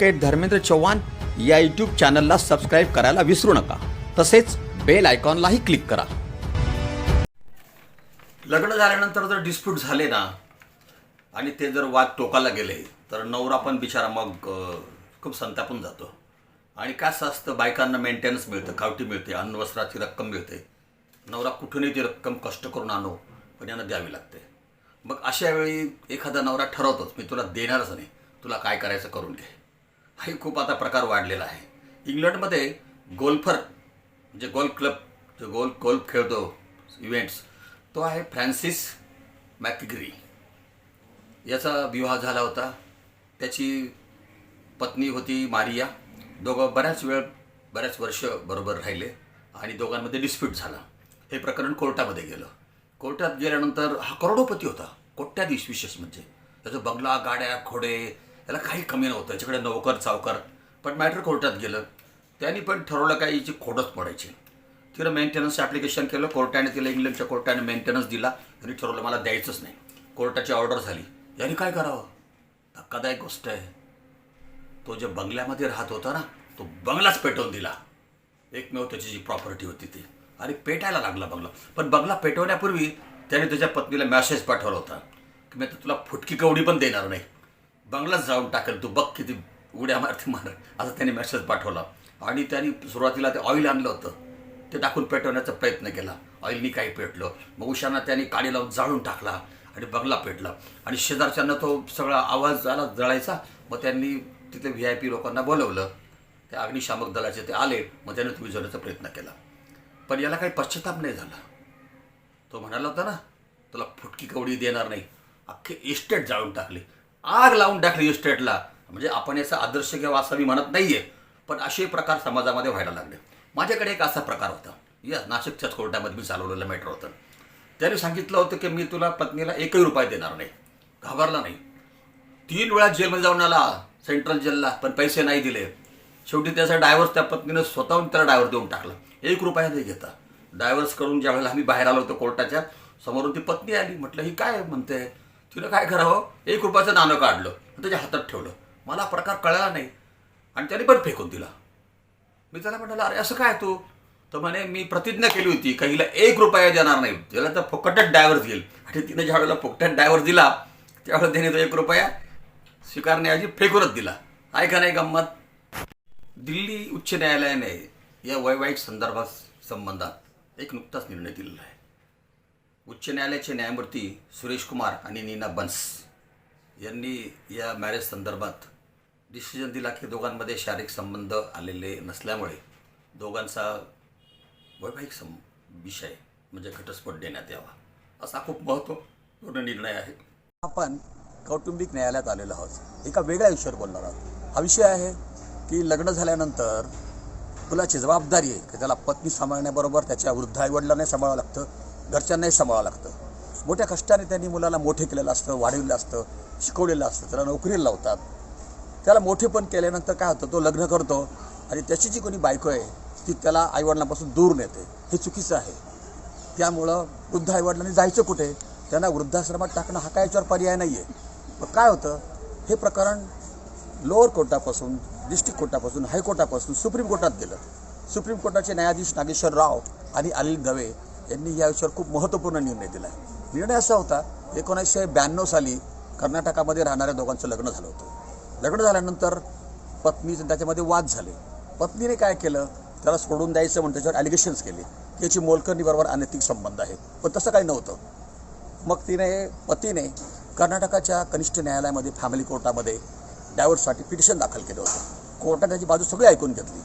Advocate Dharmendra Chavan या YouTube चॅनलला subscribe करायला विसरू नका. तसेच बेल आयकॉनलाही क्लिक करा. लग्न झाल्यानंतर जर डिस्प्यूट झाले ना आणि ते जर वाद टोकाला गेले तर नवरा पण बिचारा मग खूप संतापून जातो. आणि काय असतं बायकांना मेंटेनन्स मिळतं खावटी मिळते अन्न वस्त्राची रक्कम मिळते. नवरा कुठूनही ती रक्कम कष्ट करून आणो पण यांना द्यावी लागते. मग अशा वेळी एखादा नवरा ठरवतोच मी तुला देणारच नाही तुला काय करायचं करून घे. हाही खूप आता प्रकार वाढलेला आहे. इंग्लंडमध्ये गोल्फर म्हणजे गोल्फ क्लब जो गोल गोल्फ खेळतो इव्हेंट्स तो आहे फ्रान्सिस मॅकग्री. याचा विवाह झाला होता. त्याची पत्नी होती मारिया. दोघं बऱ्याच वेळ बऱ्याच वर्ष बरोबर राहिले आणि दोघांमध्ये डिस्प्यूट झाला. हे प्रकरण कोर्टामध्ये गेलं. कोर्टात गेल्यानंतर हा करोडोपती होता. कोट्याधीश विशेष म्हणजे. त्याचा बंगला गाड्या घोडे त्याला काही कमी नव्हतं याच्याकडे नोकर चावकर पण मॅटर कोर्टात गेलं. त्यांनी पण ठरवलं काय हिची खोडच पडायची तिनं मेंटेनन्स ॲप्लिकेशन केलं कोर्टाने तिला इंग्लंडच्या कोर्टाने मेंटेनन्स दिला. त्यांनी ठरवलं मला द्यायचंच नाही. कोर्टाची ऑर्डर झाली. याने काय करावं? धक्कादायक गोष्ट आहे. तो जे बंगल्यामध्ये राहत होता ना तो बंगलाच पेटवून दिला. एकमेव त्याची जी प्रॉपर्टी होती ती. आणि पेटायला लागला बंगला. पण बंगला पेटवण्यापूर्वी त्याने त्याच्या पत्नीला मॅसेज पाठवला होता की मी तर तुला फुटकी कवडी पण देणार नाही. बंगलाच जाऊन टाकेल तू बघ किती उड्या मारती मार. असा त्याने मेसेज पाठवला. आणि त्यांनी सुरुवातीला ते ऑइल आणलं होतं. ते टाकून पेटवण्याचा प्रयत्न केला. ऑइलनी काही पेटलं. मग उशांना त्यांनी काडी लावून जाळून टाकला आणि बंगला पेटला. आणि शेजारच्यांना तो सगळा आवाज आला जळायचा. मग त्यांनी तिथे व्ही आय पी लोकांना बोलवलं. त्या अग्निशामक दलाचे ते आले. मग त्याने तो विझवण्याचा प्रयत्न केला. पण याला काही पश्चाताप नाही झाला. तो म्हणाला होता ना तुला फुटकी कवडी देणार नाही. अख्खे इस्टेट जाळून टाकली. आग लावून टाकली इस्टेटला म्हणजे आपण याचा आदर्श घ्यावा असं मी म्हणत नाही आहे पण असे प्रकार समाजामध्ये व्हायला लागले. माझ्याकडे एक असा प्रकार होता. या नाशिकच्याच कोर्टामध्ये मी चालवलेलं मॅटर होतं. त्याने सांगितलं होतं की मी तुला पत्नीला एकही रुपये देणार नाही. घाबरला नाही. तीन वेळा जेलमध्ये जाऊन आला सेंट्रल जेलला पण पैसे नाही दिले. शेवटी त्याचा डायव्हर्स त्या पत्नीनं स्वतःहून त्याला डायव्हर देऊन टाकला. एक रुपया नाही घेता. डायव्हर्स करून ज्या वेळेला आम्ही बाहेर आलो होतो कोर्टाच्या समोरून ती पत्नी आली. म्हटलं ही काय? म्हणते. तिनं काय करावं हो? एक रुपयाचं नाणं काढलं आणि त्याच्या हातात ठेवलं. मला प्रकार कळला नाही. आणि त्याने पण फेकून दिला. मी त्याला म्हटलं अरे असं काय तू? तर म्हणे मी प्रतिज्ञा केली होती का हिला एक रुपया देणार नाही. त्याला तर फुकटच डायव्हर्स घेईल आणि तिने ज्या वेळेला फुकटच डायव्हर्स दिला त्यावेळेला त्याने तो एक रुपया स्वीकारण्याऐवजी फेकूनच दिला. आहे का नाही गंमत? दिल्ली उच्च न्यायालयाने या वैवाहिक संदर्भात संबंधात एक नुकताच निर्णय दिलेला आहे. उच्च न्यायालयाचे न्यायमूर्ती सुरेश कुमार आणि नीना बन्स यांनी या मॅरेज संदर्भात डिसिजन दिला की दोघांमध्ये शारीरिक संबंध आलेले नसल्यामुळे दोघांचा वैवाहिक सं विषय म्हणजे घटस्फोट देण्यात यावा असा खूप महत्त्वपूर्ण निर्णय आहे. आपण कौटुंबिक न्यायालयात आलेलो आहोत. एका वेगळ्या विषयावर बोलणार आहोत. हा विषय आहे की लग्न झाल्यानंतर मुलाची जबाबदारी आहे की त्याला पत्नी सांभाळण्याबरोबर त्याच्या वृद्ध आईवडिलांनाही सांभाळावं लागतं. घरच्यांनाही सांभाळावं लागतं. मोठ्या कष्टाने त्यांनी मुलाला मोठे केलेलं असतं वाढवलेलं असतं शिकवलेलं असतं त्याला नोकरीला लावतात. त्याला मोठे पण केल्यानंतर काय होतं तो लग्न करतो आणि त्याची जी कोणी बायको आहे ती त्याला आईवडिलांपासून दूर नेते. हे चुकीचं आहे. त्यामुळं वृद्ध आईवडिलांनी जायचं कुठे? त्यांना वृद्धाश्रमात टाकणं हा काय याच्यावर पर्याय नाही आहे मग काय होतं? हे प्रकरण लोअर कोर्टापासून डिस्ट्रिक्ट कोर्टापासून हायकोर्टापासून सुप्रीम कोर्टात गेलं. सुप्रीम कोर्टाचे न्यायाधीश नागेश्वर राव आणि अनिल दवे यांनी या विषयावर खूप महत्त्वपूर्ण निर्णय दिला. आहे निर्णय असा होता एकोणीसशे ब्याण्णव साली कर्नाटकामध्ये राहणाऱ्या दोघांचं लग्न झालं होतं. लग्न झाल्यानंतर पत्नीचं त्याच्यामध्ये वाद झाले. पत्नीने काय केलं? त्याला सोडून द्यायचं म्हणून त्याच्यावर ॲलिगेशन्स केले. की याची मोलकर्णीबरोबर अनैतिक संबंध आहे. पण तसं काही नव्हतं. मग तिने पतीने कर्नाटकाच्या कनिष्ठ न्यायालयामध्ये फॅमिली कोर्टामध्ये डायव्हर्ससाठी पिटिशन दाखल केलं होतं. कोर्टाने त्याची बाजू सगळी ऐकून घेतली.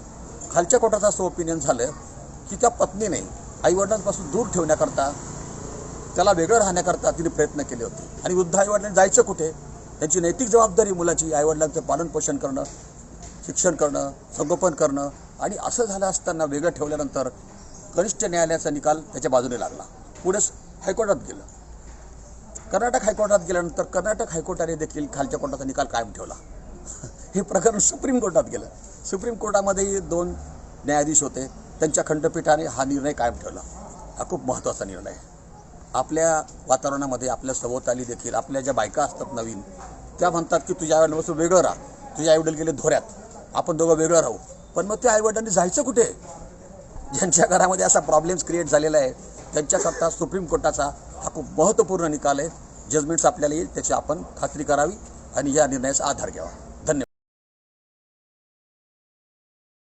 खालच्या कोर्टाचं असं ओपिनियन झालं की त्या पत्नीने आईवडिलांपासून दूर ठेवण्याकरता त्याला वेगळं राहण्याकरता तिने प्रयत्न केले होते. आणि वृद्ध आईवडिलांनी जायचं कुठे? त्यांची नैतिक जबाबदारी मुलाची आईवडिलांचं पालनपोषण करणं शिक्षण करणं संगोपन करणं आणि असं झालं असताना वेगळं ठेवल्यानंतर कनिष्ठ न्यायालयाचा निकाल त्याच्या बाजूने लागला. पुढे हायकोर्टात गेलं. कर्नाटक हायकोर्टात गेल्यानंतर कर्नाटक हायकोर्टाने देखील खालच्या कोर्टाचा निकाल कायम ठेवला. हे प्रकरण सुप्रीम कोर्टात गेलं. सुप्रीम कोर्टामध्येही दोन न्यायाधीश होते. त्यांच्या खंडपीठाने हा निर्णय कायम ठेवला. हा खूप महत्त्वाचा निर्णय. आहे आपल्या वातावरणामध्ये आपल्या सभोवताली देखील आपल्या ज्या बायका असतात नवीन त्या म्हणतात की तुझ्या वेळेपासून वेगळं राहा. तुझे आईवडील गेले धोऱ्यात. आपण दोघं वेगळं राहू. पण मग त्या आईवडिलांनी जायचं कुठे? ज्यांच्या घरामध्ये असा प्रॉब्लेम्स क्रिएट झालेला आहे त्यांच्याकरता सुप्रीम कोर्टाचा हा खूप महत्त्वपूर्ण निकाल आहे. जजमेंट्स आपल्याला येईल त्याची आपण खात्री करावी आणि या निर्णयाचा आधार घ्यावा.